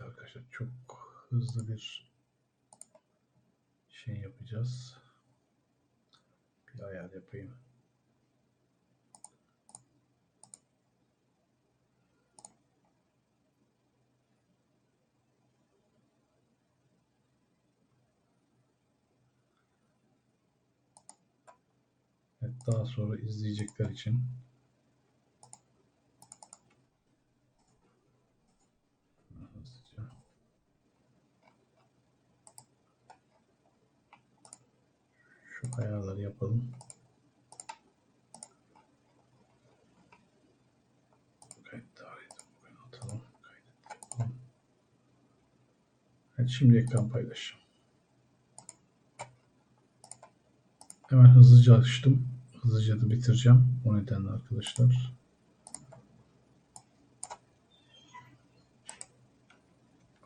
Evet arkadaşlar çok hızlı bir şey yapacağız. Bir ayar yapayım. Evet, daha sonra izleyecekler için hızlıca şu ayarları yapalım. Kayıt tarihi de bugün atalım. Kaydet yapalım. Evet, şimdi ekran paylaşacağım. Hemen hızlıca açtım. Hızlıca da bitireceğim. O nedenle arkadaşlar.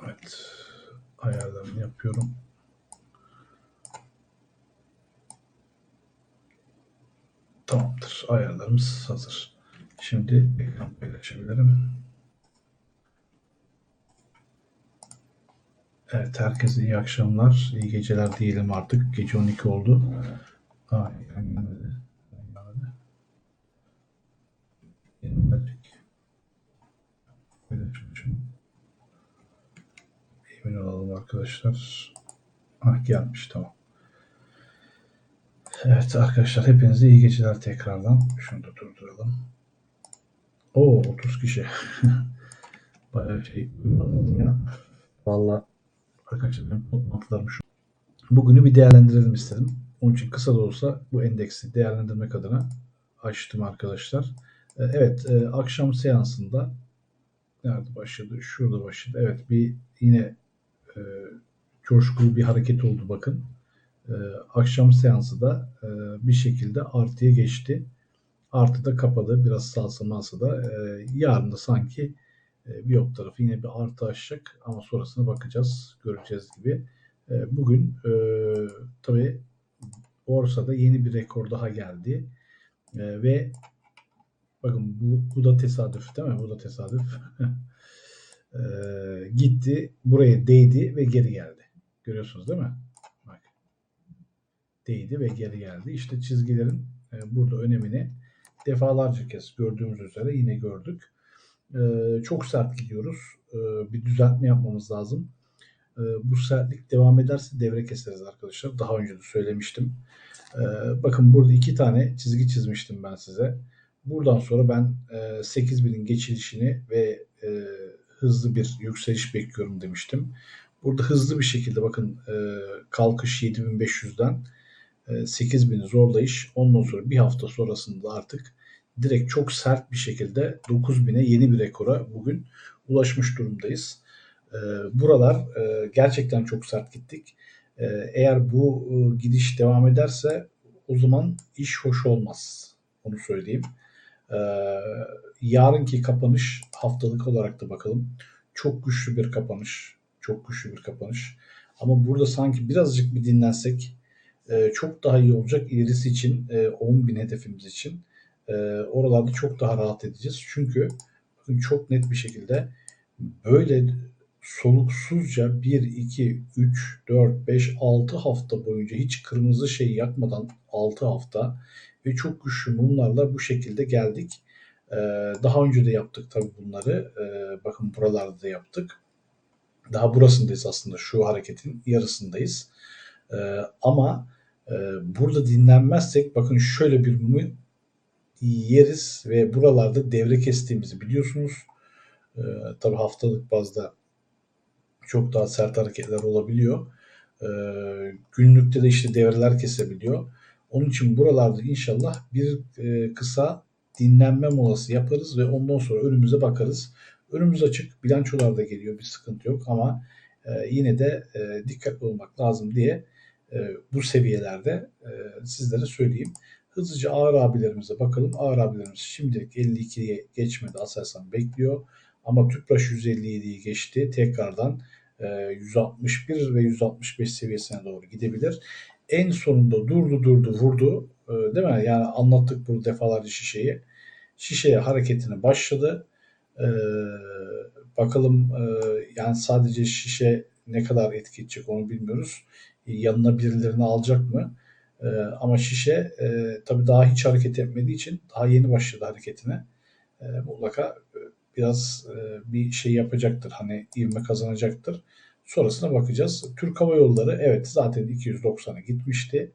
Evet. Ayarlarını yapıyorum. Tamamdır. Ayarlarımız hazır. Şimdi ekran paylaşabilirim. Evet, herkese iyi akşamlar, iyi geceler diyelim artık. Gece 12 oldu. Emin olalım arkadaşlar. Ah gelmiş tamam. Evet arkadaşlar hepinize iyi geceler tekrardan. Şunu da durduralım. Oo 30 kişi. Bayağı şey. Valla arkadaşlar benim toplantılarım şu. Bugünü bir değerlendirelim istedim. Onun için kısa da olsa bu endeksi değerlendirmek adına açtım arkadaşlar. Ee, Evet e, akşam seansında nerede başladı? Şurada başladı. Evet bir yine e, coşkulu bir hareket oldu bakın. E, akşam seansı da e, bir şekilde artıya geçti. Artı da kapadı. Biraz salsa da. E, yarın da sanki e, Biyop tarafı yine bir artı aşacak ama sonrasına bakacağız. Göreceğiz gibi. E, bugün e, tabii borsada yeni bir rekor daha geldi. Ve bakın bu, bu da tesadüf değil mi? Bu da tesadüf. Gitti buraya değdi ve geri geldi. Görüyorsunuz değil mi? Bak. Değdi ve geri geldi. İşte çizgilerin burada önemini defalarca kez gördüğümüz üzere yine gördük. E, çok sert gidiyoruz. E, bir düzeltme yapmamız lazım. E, bu sertlik devam ederse devre keseriz arkadaşlar. Daha önce de söylemiştim. E, bakın burada iki tane çizgi çizmiştim ben size. Buradan sonra ben e, 8000'in geçilişini ve e, hızlı bir yükseliş bekliyorum demiştim. Burada hızlı bir şekilde bakın e, kalkış 7500'den e, 8000'i zorlayış. Ondan sonra bir hafta sonrasında artık direkt çok sert bir şekilde 9000'e yeni bir rekora bugün ulaşmış durumdayız. E, buralar e, gerçekten çok sert gittik. E, eğer bu e, gidiş devam ederse o zaman iş hoş olmaz. Onu söyleyeyim. E, yarınki kapanış haftalık olarak da bakalım. Çok güçlü bir kapanış. Çok güçlü bir kapanış. Ama burada sanki birazcık bir dinlensek e, çok daha iyi olacak ilerisi için e, 10.000 hedefimiz için. E, oralarda çok daha rahat edeceğiz. Çünkü bakın çok net bir şekilde böyle soluksuzca 1, 2, 3, 4, 5, 6 hafta boyunca hiç kırmızı şey yakmadan 6 hafta ve çok güçlü mumlarla bu şekilde geldik. Ee, daha önce de yaptık tabii bunları. Ee, bakın buralarda da yaptık. Daha burasındayız aslında şu hareketin yarısındayız. Ee, ama e, burada dinlenmezsek bakın şöyle bir mumu yeriz ve buralarda devre kestiğimizi biliyorsunuz. Ee, tabii haftalık bazda çok daha sert hareketler olabiliyor. Ee, günlükte de işte devreler kesebiliyor. Onun için buralarda inşallah bir e, kısa dinlenme molası yaparız ve ondan sonra önümüze bakarız. Önümüz açık, bilançolar da geliyor, bir sıkıntı yok ama e, yine de e, dikkatli olmak lazım diye e, bu seviyelerde e, sizlere söyleyeyim. Hızlıca ağır abilerimize bakalım. Ağır abilerimiz şimdilik 52'ye geçmedi. Aselsan bekliyor. Ama Tüpraş 157'yi geçti. Tekrardan e, 161 ve 165 seviyesine doğru gidebilir. En sonunda durdu durdu vurdu. E, değil mi? Yani anlattık burada defalarca şişeyi. Şişeye hareketini başladı. Ee, bakalım e, yani sadece şişe ne kadar etki edecek onu bilmiyoruz. Yanına birilerini alacak mı? Ee, ama şişe e, tabii daha hiç hareket etmediği için daha yeni başladı hareketine. E, mutlaka e, biraz e, bir şey yapacaktır. Hani ivme kazanacaktır. Sonrasına bakacağız. Türk Hava Yolları evet zaten 290'a gitmişti.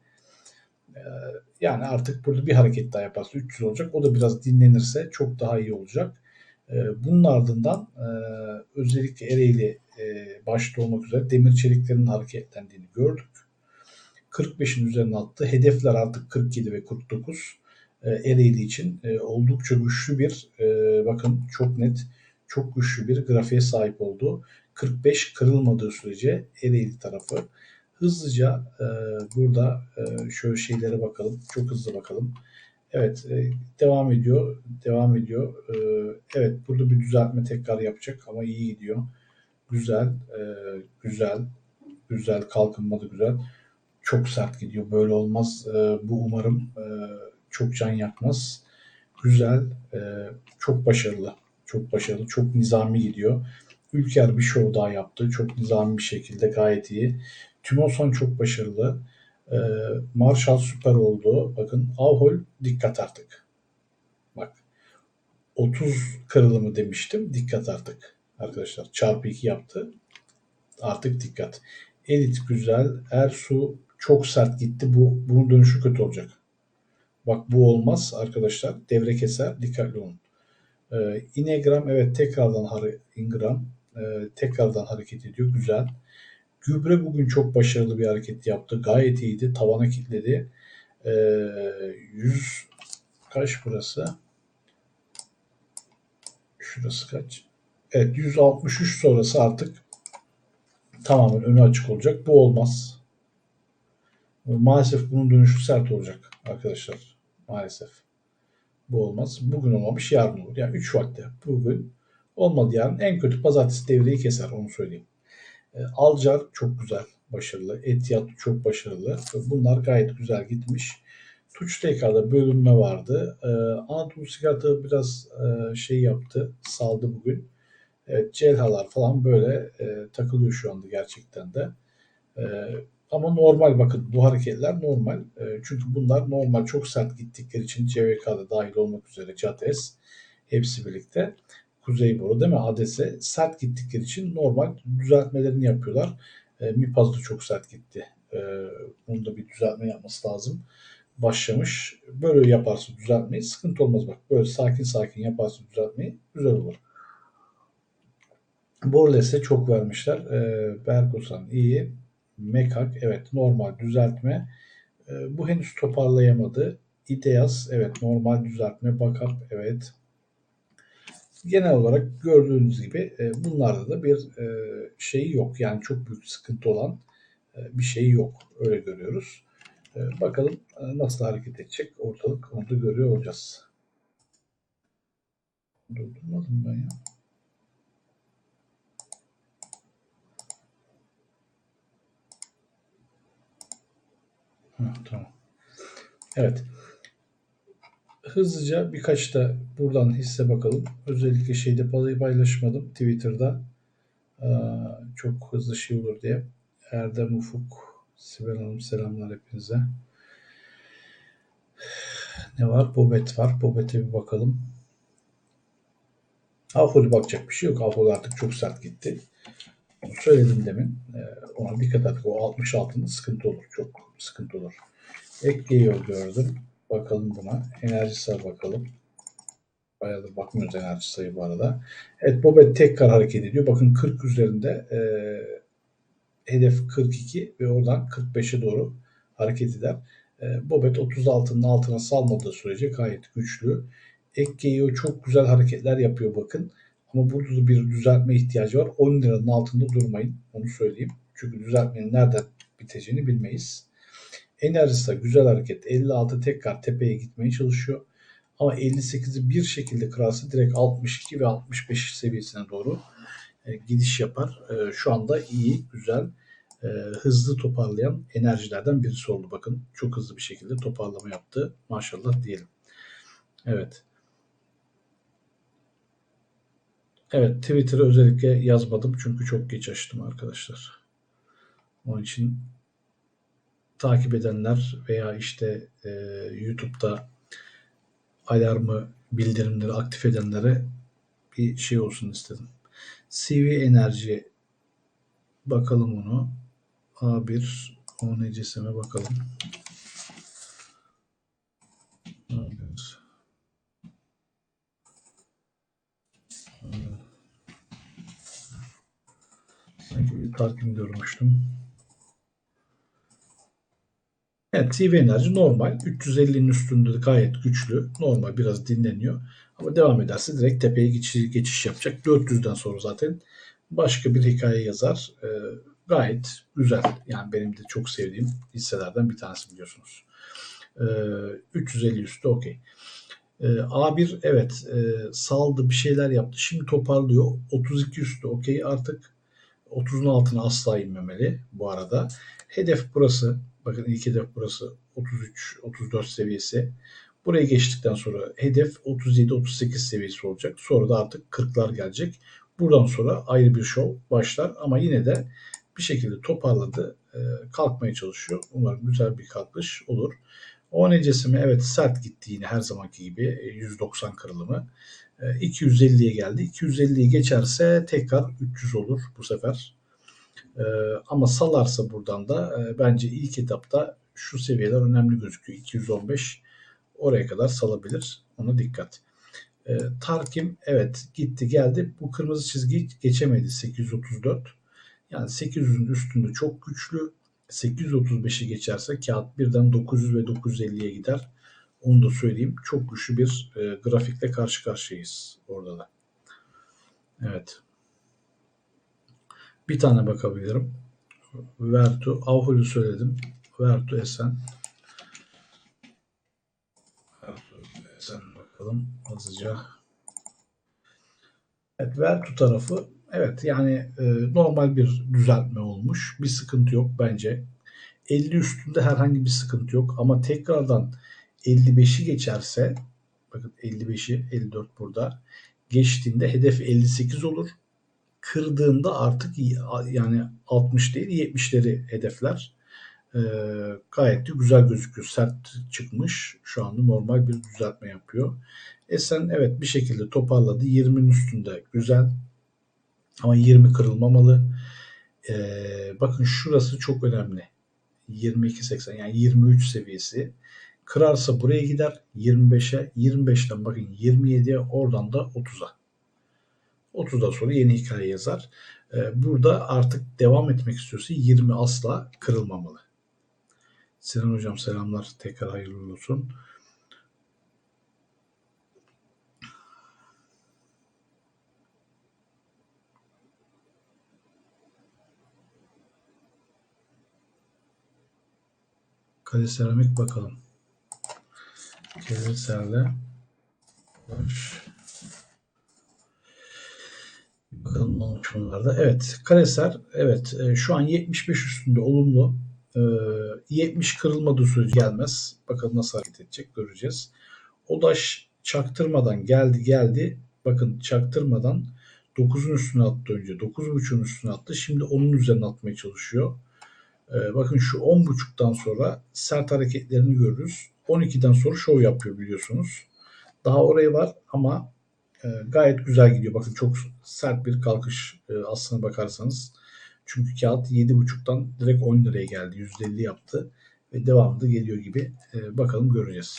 E, yani artık burada bir hareket daha yaparsa 300 olacak. O da biraz dinlenirse çok daha iyi olacak. E, bunun ardından e, özellikle Ereğli e, başta olmak üzere demir çeliklerin hareketlendiğini gördük. 45'in üzerine attı. Hedefler artık 47 ve 49. E, Ereğli için e, oldukça güçlü bir e, bakın çok net çok güçlü bir grafiğe sahip oldu. 45 kırılmadığı sürece Ereğli tarafı hızlıca e, burada e, şöyle şeylere bakalım. Çok hızlı bakalım. Evet e, devam ediyor. Devam ediyor. E, evet burada bir düzeltme tekrar yapacak ama iyi gidiyor. Güzel. E, güzel. Güzel. Kalkınma da güzel. Çok sert gidiyor. Böyle olmaz. E, bu umarım e, çok can yakmaz. Güzel. E, çok başarılı. Çok başarılı. Çok nizami gidiyor. Ülker bir show daha yaptı. Çok nizami bir şekilde gayet iyi. Tümosan çok başarılı. Ee, Marshall süper oldu. Bakın Avhol dikkat artık. Bak 30 kırılımı demiştim. Dikkat artık. Arkadaşlar çarpı 2 yaptı. Artık dikkat. Elit güzel. Ersu çok sert gitti. Bu bunun dönüşü kötü olacak. Bak bu olmaz arkadaşlar. Devre keser. Dikkatli olun. Ee, Inegram evet tekrardan Ingram e, tekrardan hareket ediyor. Güzel. Gübre bugün çok başarılı bir hareket yaptı. Gayet iyiydi. Tavana kilitledi. Ee, 100 kaç burası? Şurası kaç? Evet 163 sonrası artık tamamen önü açık olacak. Bu olmaz. Maalesef bunun dönüşü sert olacak arkadaşlar. Maalesef. Bu olmaz. Bugün olmamış yarın olur. Yani 3 vakte. Bugün olmadı yarın. En kötü pazartesi devreyi keser onu söyleyeyim. E, Alcar çok güzel, başarılı. Etiyat çok başarılı. Bunlar gayet güzel gitmiş. Tuç tekrarda bölünme vardı. E, Anadolu Sigarta biraz e, şey yaptı, saldı bugün. Evet, celhalar falan böyle e, takılıyor şu anda gerçekten de. E, ama normal bakın bu hareketler normal. E, çünkü bunlar normal çok sert gittikleri için CVK'da dahil olmak üzere CATES hepsi birlikte. Kuzey boru değil mi? Adese sert gittikleri için normal düzeltmelerini yapıyorlar. E, Mipaz da çok sert gitti. E, bunun da bir düzeltme yapması lazım. Başlamış. Böyle yaparsa düzeltmeyi sıkıntı olmaz bak. Böyle sakin sakin yaparsa düzeltmeyi güzel olur. Borles'e çok vermişler. E, Berkosan iyi. Mekak evet normal düzeltme. E, bu henüz toparlayamadı. İdeas evet normal düzeltme. Backup evet genel olarak gördüğünüz gibi e, bunlarda da bir e, şey yok. Yani çok büyük sıkıntı olan e, bir şey yok. Öyle görüyoruz. E, bakalım e, nasıl hareket edecek ortalık onu da görüyor olacağız. Durdurmadım ben ya. Tamam. Evet hızlıca birkaç da buradan hisse bakalım. Özellikle şeyde paylaşmadım Twitter'da. Ee, çok hızlı şey olur diye. Erdem Ufuk, Sibel Hanım selamlar hepinize. Ne var? Bobet var. Bobet'e bir bakalım. Afoli bakacak bir şey yok. Afoli artık çok sert gitti. Söyledim demin. Ee, ona dikkat et. O 66'ında sıkıntı olur. Çok sıkıntı olur. Ekliyor gördüm. Bakalım buna. Enerji sayı bakalım. Bayağı da bakmıyoruz enerji sayı bu arada. Evet Bobet tekrar hareket ediyor. Bakın 40 üzerinde e, hedef 42 ve oradan 45'e doğru hareket eder. E, Bobet 36'nın altına salmadığı sürece gayet güçlü. Ekkeyo çok güzel hareketler yapıyor bakın. Ama burada da bir düzeltme ihtiyacı var. 10 liranın altında durmayın. Onu söyleyeyim. Çünkü düzeltmenin nereden biteceğini bilmeyiz. Enerjisa güzel hareket. 56 tekrar tepeye gitmeye çalışıyor. Ama 58'i bir şekilde kırarsa direkt 62 ve 65 seviyesine doğru e, gidiş yapar. E, şu anda iyi, güzel, e, hızlı toparlayan enerjilerden birisi oldu. Bakın çok hızlı bir şekilde toparlama yaptı. Maşallah diyelim. Evet. Evet Twitter'ı özellikle yazmadım çünkü çok geç açtım arkadaşlar. Onun için takip edenler veya işte e, YouTube'da alarmı bildirimleri aktif edenlere bir şey olsun istedim. CV enerji bakalım onu. A1 o necesime bakalım. A1. Takip görmüştüm. Evet TV enerji normal. 350'nin üstünde de gayet güçlü. Normal biraz dinleniyor. Ama devam ederse direkt tepeye geçiş, geçiş yapacak. 400'den sonra zaten başka bir hikaye yazar. Ee, gayet güzel. Yani benim de çok sevdiğim hisselerden bir tanesi biliyorsunuz. Ee, 350 üstü okey. Ee, A1 evet e, saldı bir şeyler yaptı. Şimdi toparlıyor. 32 üstü okey. Artık 30'un altına asla inmemeli bu arada. Hedef burası. Bakın ilk hedef burası 33-34 seviyesi. Buraya geçtikten sonra hedef 37-38 seviyesi olacak. Sonra da artık 40'lar gelecek. Buradan sonra ayrı bir şov başlar ama yine de bir şekilde toparladı. E, kalkmaya çalışıyor. Umarım güzel bir kalkış olur. O necesime evet sert gitti yine her zamanki gibi 190 e, kırılımı. 250'ye geldi. 250'yi geçerse tekrar 300 olur bu sefer. Ee, ama salarsa buradan da e, bence ilk etapta şu seviyeler önemli gözüküyor. 215 oraya kadar salabilir. Ona dikkat. Tarkim evet gitti geldi. Bu kırmızı çizgi geçemedi 834. Yani 800'ün üstünde çok güçlü. 835'i geçerse kağıt birden 900 ve 950'ye gider. Onu da söyleyeyim. Çok güçlü bir e, grafikle karşı karşıyayız orada da. Evet. Bir tane bakabilirim. Vertu. Avhol'ü söyledim. Vertu Esen. Vertu Esen bakalım hızlıca. Evet Vertu tarafı evet yani e, normal bir düzeltme olmuş. Bir sıkıntı yok bence. 50 üstünde herhangi bir sıkıntı yok ama tekrardan 55'i geçerse bakın 55'i 54 burada geçtiğinde hedef 58 olur kırdığında artık yani 60 değil 70'leri hedefler. Ee, gayet de güzel gözüküyor. Sert çıkmış. Şu anda normal bir düzeltme yapıyor. Esen evet bir şekilde toparladı. 20'nin üstünde güzel. Ama 20 kırılmamalı. Ee, bakın şurası çok önemli. 22.80 yani 23 seviyesi. Kırarsa buraya gider 25'e 25'ten bakın 27'ye oradan da 30'a. 30'dan sonra yeni hikaye yazar. Ee, burada artık devam etmek istiyorsa 20 asla kırılmamalı. Sinan Hocam selamlar. Tekrar hayırlı olsun. Kale seramik bakalım. Keleserle baş Bakalım oluşumlarda. Evet. Kareser evet e, şu an 75 üstünde olumlu. E, 70 kırılmadığı sürece gelmez. Bakalım nasıl hareket edecek göreceğiz. Odaş çaktırmadan geldi geldi. Bakın çaktırmadan 9'un üstüne attı önce. 9.5'un üstüne attı. Şimdi onun üzerine atmaya çalışıyor. E, bakın şu 10.5'tan sonra sert hareketlerini görürüz. 12'den sonra şov yapıyor biliyorsunuz. Daha oraya var ama e, gayet güzel gidiyor. Bakın çok sert bir kalkış e, aslına bakarsanız. Çünkü kağıt 7.5'tan direkt 10 liraya geldi. %50 yaptı. Ve devamında geliyor gibi. E, bakalım göreceğiz.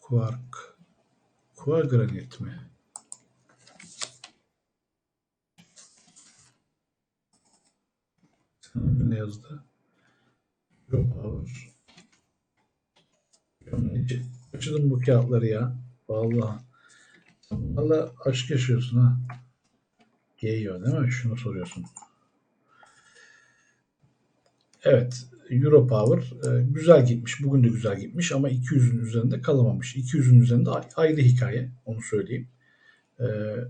Quark. Quark granit mi? Ne yazdı? Power. Açalım bu kağıtları ya. Vallahi. Valla aşk yaşıyorsun ha. Geyiyor değil mi? Şunu soruyorsun. Evet. Euro Power e, güzel gitmiş. Bugün de güzel gitmiş ama 200'ün üzerinde kalamamış. 200'ün üzerinde ayrı hikaye. Onu söyleyeyim. E,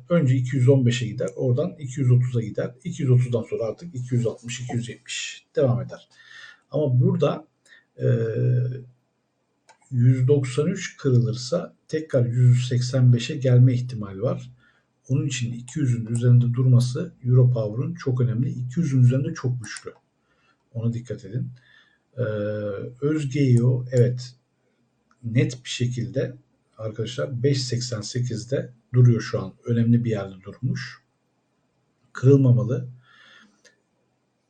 önce 215'e gider. Oradan 230'a gider. 230'dan sonra artık 260, 270 devam eder. Ama burada e, 193 kırılırsa tekrar 185'e gelme ihtimali var. Onun için 200'ün üzerinde durması Europower'ın çok önemli. 200'ün üzerinde çok güçlü. Ona dikkat edin. Ee, Özgeyo evet net bir şekilde arkadaşlar 5.88'de duruyor şu an. Önemli bir yerde durmuş. Kırılmamalı.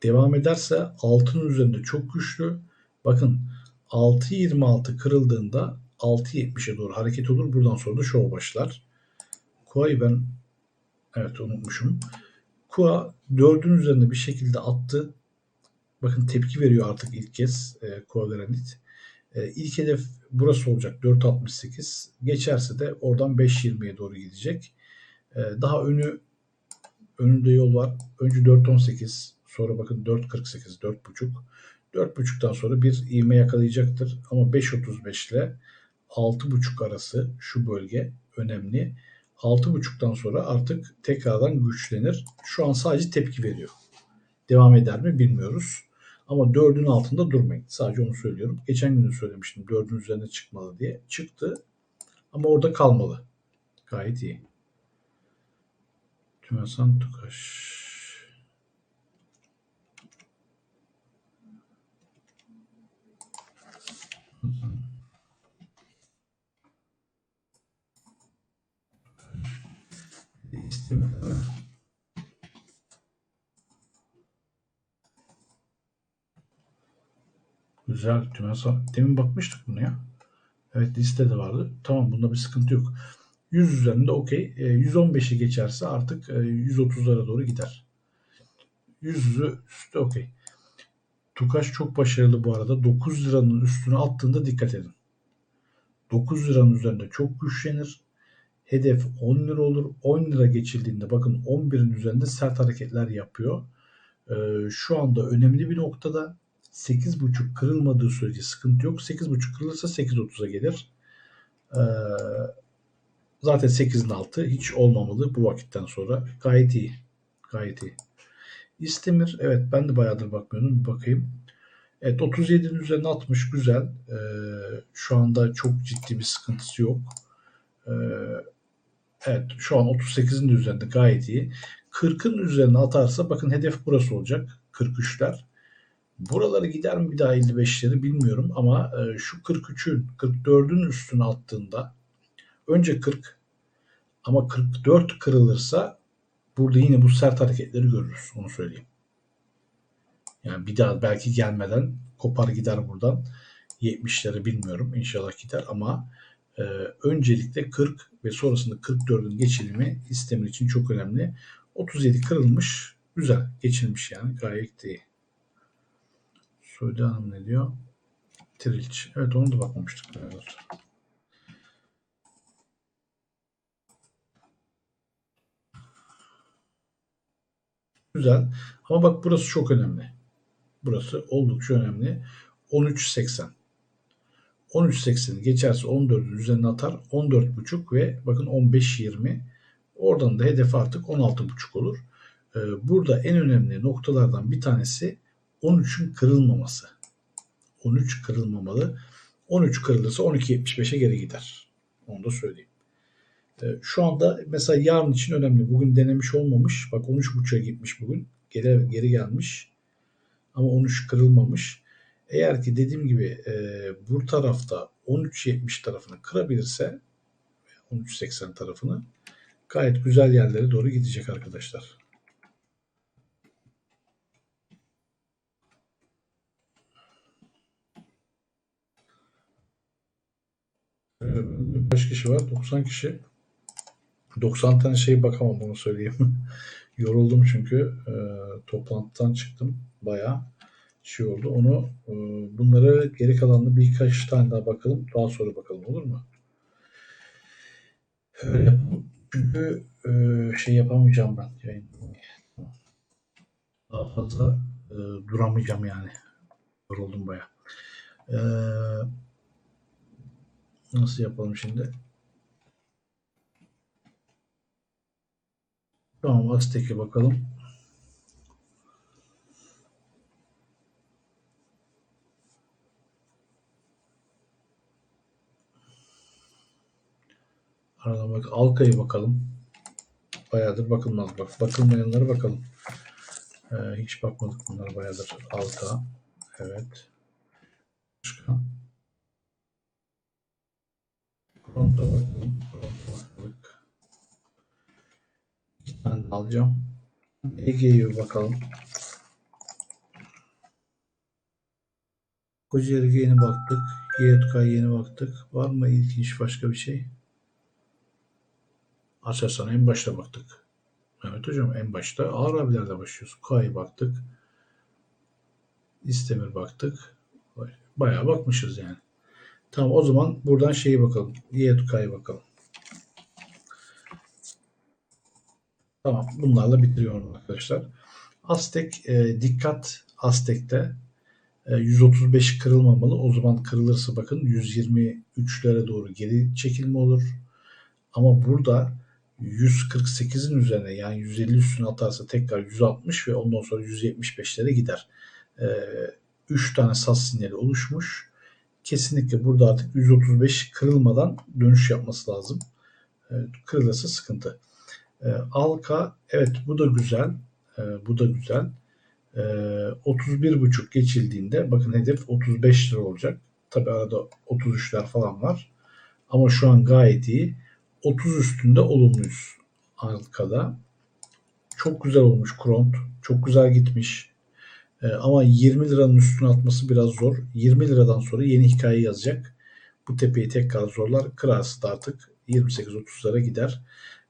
Devam ederse altının üzerinde çok güçlü. Bakın 6.26 kırıldığında 6.70'e doğru hareket olur. Buradan sonra da şov başlar. Kua'yı ben evet unutmuşum. Kua 4'ün üzerinde bir şekilde attı. Bakın tepki veriyor artık ilk kez e, Kua Granit. E, ilk hedef burası olacak 4.68. Geçerse de oradan 5.20'ye doğru gidecek. E, daha önü önünde yol var. Önce 4.18 sonra bakın 4.48 4.5 4.5'tan sonra bir ivme yakalayacaktır. Ama 5.35 ile 6.5 arası şu bölge önemli. 6.5'tan sonra artık tekrardan güçlenir. Şu an sadece tepki veriyor. Devam eder mi bilmiyoruz. Ama 4'ün altında durmayın. Sadece onu söylüyorum. Geçen gün de söylemiştim 4'ün üzerine çıkmalı diye. Çıktı. Ama orada kalmalı. Gayet iyi. Tümesan Tukaş. İstemedi. Güzel. Tümesan. Demin bakmıştık buna ya. Evet listede vardı. Tamam bunda bir sıkıntı yok. 100 üzerinde okey. E, 115'i geçerse artık e, 130'lara doğru gider. 100'ü üstte okey. Tukaş çok başarılı bu arada. 9 liranın üstüne attığında dikkat edin. 9 liranın üzerinde çok güçlenir. Hedef 10 lira olur. 10 lira geçildiğinde bakın 11'in üzerinde sert hareketler yapıyor. Ee, şu anda önemli bir noktada 8.5 kırılmadığı sürece sıkıntı yok. 8.5 kırılırsa 8.30'a gelir. Ee, zaten 8'in altı hiç olmamalı bu vakitten sonra. Gayet iyi. Gayet iyi. İstemir. Evet ben de bayağıdır bakmıyordum. Bir bakayım. Evet 37'nin üzerine atmış. Güzel. Ee, şu anda çok ciddi bir sıkıntısı yok. Ee, evet şu an 38'in de üzerinde gayet iyi. 40'ın üzerine atarsa bakın hedef burası olacak. 43'ler. Buraları gider mi bir daha 55'leri bilmiyorum ama e, şu 43'ün 44'ün üstüne attığında önce 40 ama 44 kırılırsa burada yine bu sert hareketleri görürüz. Onu söyleyeyim. Yani bir daha belki gelmeden kopar gider buradan. 70'leri bilmiyorum. İnşallah gider ama e, öncelikle 40 ve sonrasında 44'ün geçilimi istemir için çok önemli. 37 kırılmış. Güzel. Geçilmiş yani. Gayet iyi. Suudi Hanım ne diyor? Trilç. Evet onu da bakmamıştık. Evet. Güzel. Ama bak burası çok önemli. Burası oldukça önemli. 13.80. 13.80'i geçerse 14'ün üzerine atar. 14.5 ve bakın 15.20. Oradan da hedef artık 16.5 olur. Ee, burada en önemli noktalardan bir tanesi 13'ün kırılmaması. 13 kırılmamalı. 13 kırılırsa 12.75'e geri gider. Onu da söyleyeyim. Ee, şu anda mesela yarın için önemli. Bugün denemiş olmamış. Bak 13.5'a gitmiş bugün. Geri, geri gelmiş. Ama 13 kırılmamış. Eğer ki dediğim gibi e, bu tarafta 13.70 tarafını kırabilirse 13.80 tarafını gayet güzel yerlere doğru gidecek arkadaşlar. Kaç kişi var? 90 kişi. 90 tane şey bakamam bunu söyleyeyim. Yoruldum çünkü e, toplantıdan çıktım. Bayağı şey oldu. Onu e, bunları geri kalanını birkaç tane daha bakalım. Daha sonra bakalım olur mu? Öyle yapalım. Çünkü e, şey yapamayacağım ben. Yani, daha fazla e, duramayacağım yani. Yoruldum bayağı. E, nasıl yapalım şimdi? Tamam Aztek'e bakalım. Aradan bak. Alka'ya bakalım. Bayağıdır bakılmaz. Bak bakılmayanlara bakalım. Ee, hiç bakmadık bunlara bayağıdır. Alka. Evet. Başka. Fronta bakalım. Fronta baktık. İki tane alacağım. Ege'ye bir bakalım. Kocaeli'ye yeni baktık. YTK'ya yeni baktık. Var mı ilginç başka bir şey? Aselsan'a en başta baktık. Evet hocam en başta ağır abilerle başlıyoruz. K'ya baktık. İstemir baktık. Bayağı bakmışız yani. Tamam o zaman buradan şeyi bakalım. YTK'ya bakalım. Tamam bunlarla bitiriyorum arkadaşlar. Aztek e, dikkat Aztek'te e, 135 kırılmamalı. O zaman kırılırsa bakın 123'lere doğru geri çekilme olur. Ama burada 148'in üzerine yani 150 üstüne atarsa tekrar 160 ve ondan sonra 175'lere gider. 3 e, tane sas sinyali oluşmuş. Kesinlikle burada artık 135 kırılmadan dönüş yapması lazım. E, kırılırsa sıkıntı. E, Alka evet bu da güzel. Bu da güzel. 31.5 geçildiğinde bakın hedef 35 lira olacak. Tabi arada 33'ler falan var. Ama şu an gayet iyi. 30 üstünde olumluyuz arkada. Çok güzel olmuş Kront. Çok güzel gitmiş. Ee, ama 20 liranın üstüne atması biraz zor. 20 liradan sonra yeni hikaye yazacak. Bu tepeyi tekrar zorlar. Kırarsa da artık 28-30'lara gider.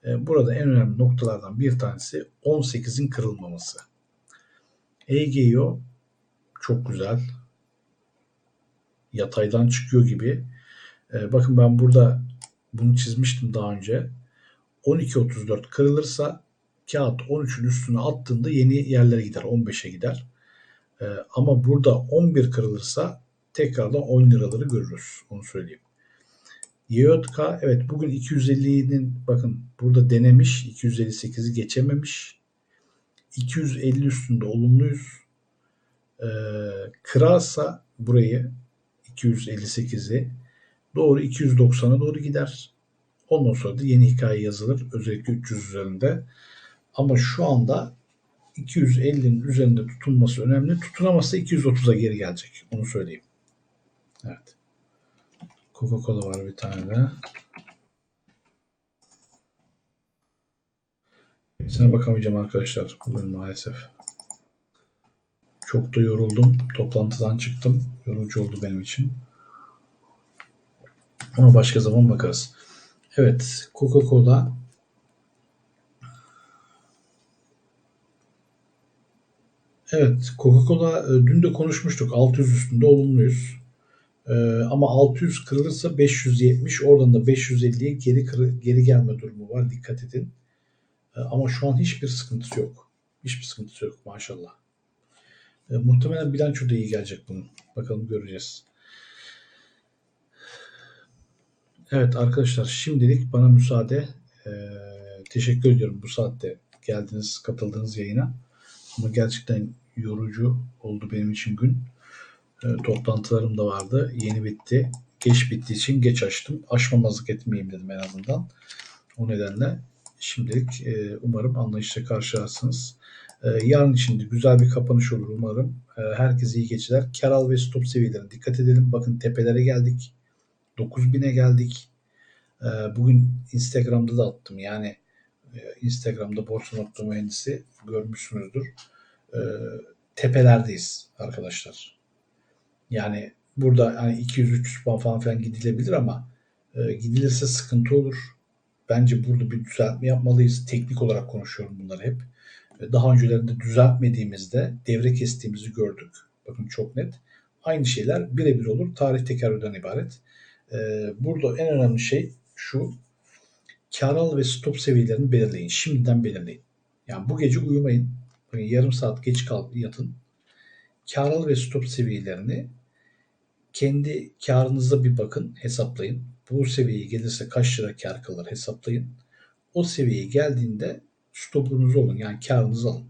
Ee, burada en önemli noktalardan bir tanesi 18'in kırılmaması. EGO çok güzel. Yataydan çıkıyor gibi. Ee, bakın ben burada bunu çizmiştim daha önce. 12.34 kırılırsa kağıt 13'ün üstüne attığında yeni yerlere gider. 15'e gider. Ee, ama burada 11 kırılırsa tekrardan 10 liraları görürüz. Onu söyleyeyim. YJK evet bugün 250'nin bakın burada denemiş 258'i geçememiş. 250 üstünde olumluyuz. Ee, kırarsa burayı 258'i doğru 290'a doğru gider. Ondan sonra da yeni hikaye yazılır. Özellikle 300 üzerinde. Ama şu anda 250'nin üzerinde tutunması önemli. Tutunamazsa 230'a geri gelecek. Onu söyleyeyim. Evet. Coca-Cola var bir tane de. Hepsine bakamayacağım arkadaşlar bugün maalesef. Çok da yoruldum. Toplantıdan çıktım. Yorucu oldu benim için. Ona başka zaman bakarız. Evet, Coca-Cola Evet, Coca-Cola e, dün de konuşmuştuk. 600 üstünde olumluyuz. Ee, ama 600 kırılırsa 570, oradan da 550'ye geri geri gelme durumu var. Dikkat edin. Ee, ama şu an hiçbir sıkıntısı yok. Hiçbir sıkıntısı yok maşallah. Ee, muhtemelen bilanço da iyi gelecek bunun. Bakalım göreceğiz. Evet arkadaşlar şimdilik bana müsaade. Ee, teşekkür ediyorum bu saatte geldiniz, katıldığınız yayına. Ama gerçekten yorucu oldu benim için gün. Ee, toplantılarım da vardı. Yeni bitti. Geç bittiği için geç açtım. Açmamazlık etmeyeyim dedim en azından. O nedenle şimdilik e, umarım anlayışla karşılarsınız. E, yarın için de güzel bir kapanış olur umarım. E, herkese iyi geceler. Keral ve stop seviyelerine dikkat edelim. Bakın tepelere geldik. 9000'e geldik. Ee, bugün Instagram'da da attım. Yani e, Instagram'da borsa nokta mühendisi görmüşsünüzdür. Ee, tepelerdeyiz arkadaşlar. Yani burada hani 200-300 puan falan filan gidilebilir ama e, gidilirse sıkıntı olur. Bence burada bir düzeltme yapmalıyız. Teknik olarak konuşuyorum bunları hep. Daha öncelerinde düzeltmediğimizde devre kestiğimizi gördük. Bakın çok net. Aynı şeyler birebir olur. Tarih tekerrürden ibaret. Ee, burada en önemli şey şu. Kar ve stop seviyelerini belirleyin. Şimdiden belirleyin. Yani bu gece uyumayın. yarım saat geç kalk yatın. Kar ve stop seviyelerini kendi karınıza bir bakın, hesaplayın. Bu seviyeye gelirse kaç lira kar kalır hesaplayın. O seviyeye geldiğinde stopunuz olun yani karınızı alın.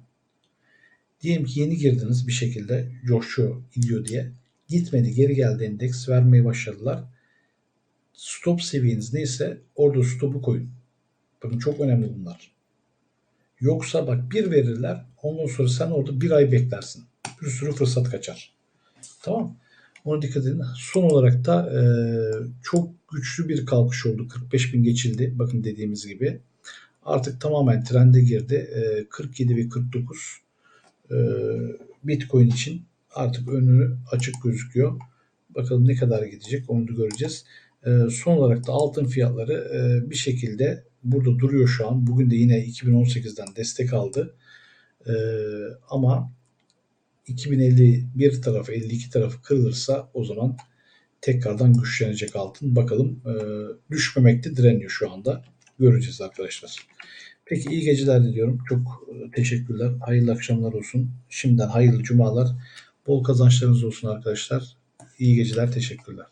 Diyelim ki yeni girdiniz bir şekilde coşuyor gidiyor diye. Gitmedi geri geldi endeks vermeye başladılar stop seviyeniz neyse orada stopu koyun. Bakın çok önemli bunlar. Yoksa bak bir verirler ondan sonra sen orada bir ay beklersin. Bir sürü fırsat kaçar. Tamam Ona dikkat edin. Son olarak da e, çok güçlü bir kalkış oldu. 45 bin geçildi. Bakın dediğimiz gibi. Artık tamamen trende girdi. E, 47 ve 49 e, Bitcoin için artık önü açık gözüküyor. Bakalım ne kadar gidecek onu da göreceğiz. E, son olarak da altın fiyatları e, bir şekilde burada duruyor şu an. Bugün de yine 2018'den destek aldı. E, ama 2051 tarafı 52 tarafı kırılırsa o zaman tekrardan güçlenecek altın. Bakalım e, düşmemekte direniyor şu anda. Göreceğiz arkadaşlar. Peki iyi geceler diliyorum. Çok e, teşekkürler. Hayırlı akşamlar olsun. Şimdiden hayırlı cumalar. Bol kazançlarınız olsun arkadaşlar. İyi geceler. Teşekkürler.